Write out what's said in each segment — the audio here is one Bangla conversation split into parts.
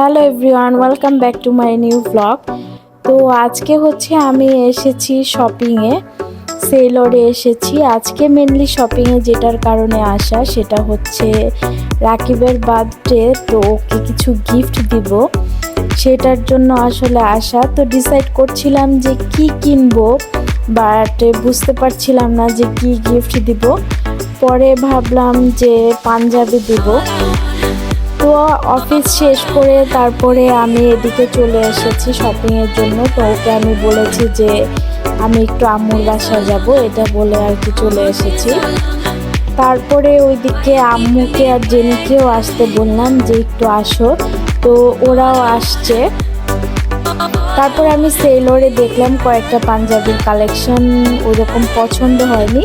Hello everyone, welcome back to my new blog. তো আজকে হচ্ছে আমি এসেছি শপিংয়ে, সেলরে এসেছি। আজকে মেনলি শপিংয়ে যেটার কারণে আসা সেটা হচ্ছে রাকিবের বার্থডে তো ওকে কিছু গিফট দিব। সেটার জন্য আসলে আসা। তো ডিসাইড করছিলাম যে কি কিনবো বাট বুঝতে পারছিলাম না যে কি গিফট দিব। পরে ভাবলাম যে পাঞ্জাবি দিব। তো অফিস শেষ করে তারপরে আমি এদিকে চলে এসেছি শপিংয়ের জন্য। তো ওকে আমি বলেছি যে আমি একটু আম্মুর বাসায় যাব, এটা বলে আর কি চলে এসেছি। তারপরে ওইদিকে আম্মুকে আর জেনিকেও আসতে বললাম যে একটু আসো। তো ওরাও আসছে। তারপরে আমি সেলরে দেখলাম কয়েকটা পাঞ্জাবির কালেকশন ওরকম পছন্দ হয়নি।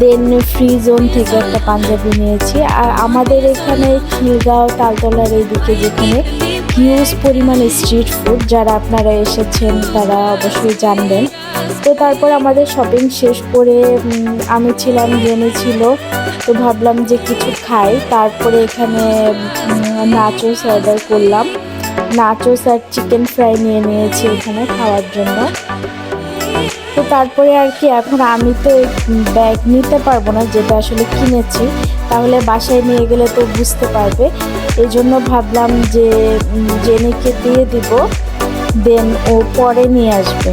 দেন ফ্রি জোন থেকে একটা পাঞ্জাবি নিয়েছি। আর আমাদের এখানে খিলগাঁও, তালতলার এইদিকে যেখানে হিউজ পরিমাণে স্ট্রিট ফুড যারা আপনারা এসেছেন তারা অবশ্যই জানবেন। তো তারপর আমাদের শপিং শেষ করে আমি ছিলাম, জেনে ছিল, তো ভাবলাম যে কিছু খাই। তারপরে এখানে নাচোস অর্ডার করলাম। নাচোস আর চিকেন ফ্রাই নিয়ে নিয়েছি এখানে খাওয়ার জন্য। তারপরে আর কি, এখন আমি তো ব্যাগ নিতে পারব না, যেটা আসলে কিনেছি। তাহলে বাসায় নিয়ে গেলে তো বুঝতে পারবে। এই জন্য ভাবলাম যে জেনিকে দিয়ে দিব, দেন ও পরে নিয়ে আসবে।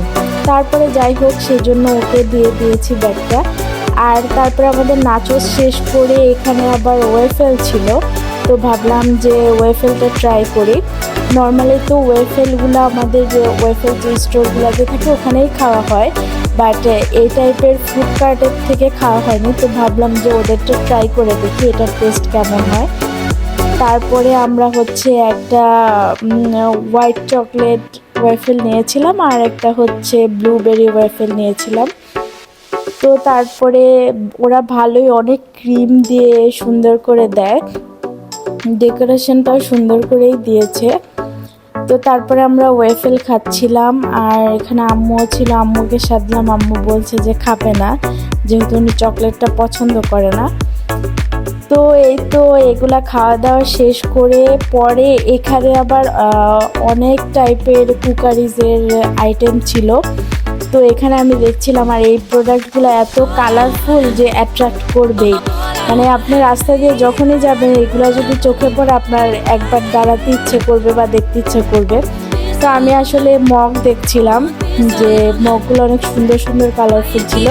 তারপরে যাই হোক সেই জন্য ওকে দিয়ে দিয়েছি ব্যাগটা। আর তারপরে আমাদের নাচস শেষ করে এখানে আবার ওয়েফেল ছিল। তো ভাবলাম যে ওয়েফেলটা ট্রাই করি। নর্মালি তো ওয়েফেলগুলো আমাদের যে ওয়েফেল যে স্টোরগুলোতে থাকে ওখানেই খাওয়া হয়। বাট এই টাইপের ফ্লিপকার্টের থেকে খাওয়া হয়নি, তো ভাবলাম যে ওদেরটা ট্রাই করে দেখি এটার টেস্ট কেমন হয়। তারপরে আমরা হচ্ছে একটা হোয়াইট চকলেট ওয়েফেল নিয়েছিলাম আর একটা হচ্ছে ব্লুবেরি ওয়েফেল নিয়েছিলাম। তো তারপরে ওরা ভালোই অনেক ক্রিম দিয়ে সুন্দর করে দেয়। ডেকোরেশনটাও সুন্দর করেই দিয়েছে। তো তারপরে আমরা ওয়েফেল খাচ্ছিলাম আর এখানে আম্মুও ছিল, আম্মুকে সাধলাম। আম্মু বলছে যে খাবে না, যেহেতু উনি চকলেটটা পছন্দ করে না। তো এই তো এগুলা খাওয়া দাওয়া শেষ করে পরে এখানে আবার অনেক টাইপের কুকারিজের আইটেম ছিল। তো এখানে আমি দেখছিলাম আর এই প্রোডাক্টগুলো এত কালারফুল যে অ্যাট্রাক্ট করবেই। মানে আপনি রাস্তা দিয়ে যখনই যাবেন, এগুলো যদি চোখে পড়ে আপনার একবার দাঁড়াতে ইচ্ছে করবে বা দেখতে ইচ্ছে করবে, তো আমি আসলে মগ দেখছিলাম যে মগগুলো অনেক সুন্দর সুন্দর কালারফুল ছিল।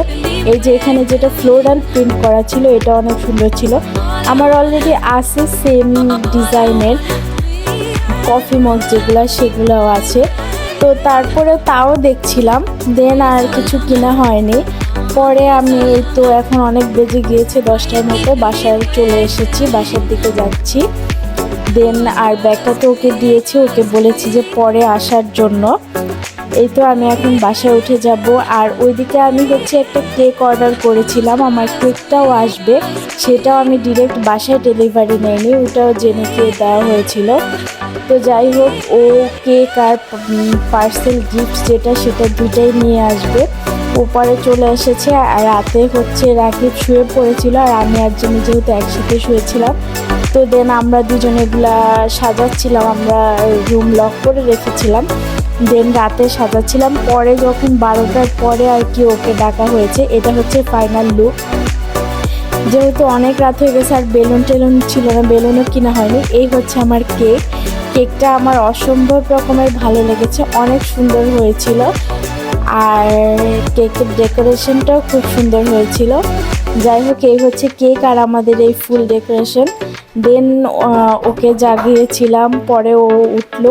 এই যে এখানে যেটা ফ্লোরাল প্রিন্ট করা ছিল, এটা অনেক সুন্দর ছিল। আমার অলরেডি আছে সেম ডিজাইনের কফি মগ যেগুলো, সেগুলোও আছে। তো তারপরে তাও দেখছিলাম দেন আর কিছু কিনা হয়নি। পরে আমি এই তো এখন অনেক বেজে গিয়েছে দশটার মতো, বাসায় চলে এসেছি, বাসার দিকে যাচ্ছি। দেন আর ব্যাগটা তো ওকে দিয়েছি, ওকে বলেছি যে পরে আসার জন্য। এই তো আমি এখন বাসায় উঠে যাব। আর ওইদিকে আমি হচ্ছে একটা কেক অর্ডার করেছিলাম, আমার কেকটাও আসবে। সেটাও আমি ডিরেক্ট বাসায় ডেলিভারি নেয়নি ওটাও জেনেকে দেওয়া হয়েছিল। তো যাই হোক, ও কেক আর পার্সেল গিফট যেটা, সেটা দুইটাই নিয়ে আসবে। ওপারে চলে এসেছে আর রাতে হচ্ছে রাকিব শুয়ে পড়েছিল আর আমি জন্য যেহেতু একসাথে শুয়েছিলাম, তো দেন আমরা দুজনে এগুলা সাজাচ্ছিলাম, আমরা রুম লক করে রেখেছিলাম। দেন রাতে সাজাচ্ছিলাম, পরে যখন বারোটার পরে আর কি ওকে ডাকা হয়েছে, এটা হচ্ছে ফাইনাল লুক যেহেতু অনেক রাত হয়ে গেছে আর বেলুন টেলুন ছিল না, বেলুনও কিনা হয়নি, এই হচ্ছে আমার কেক কেকটা আমার অসম্ভব রকমের ভালো লেগেছে, অনেক সুন্দর হয়েছিল। আর কেকের ডেকোরেশনটাও খুব সুন্দর হয়েছিল। যাই হোক, এই হচ্ছে কেক আর আমাদের এই ফুল ডেকোরেশন। দেন ওকে জাগিয়েছিলাম, পরে ও উঠল।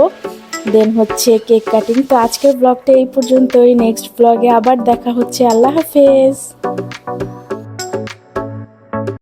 দেন হচ্ছে কেক কাটিং। তো আজকের ব্লগটা এই পর্যন্তই। নেক্সট ব্লগে আবার দেখা হচ্ছে। আল্লাহ হাফেজ।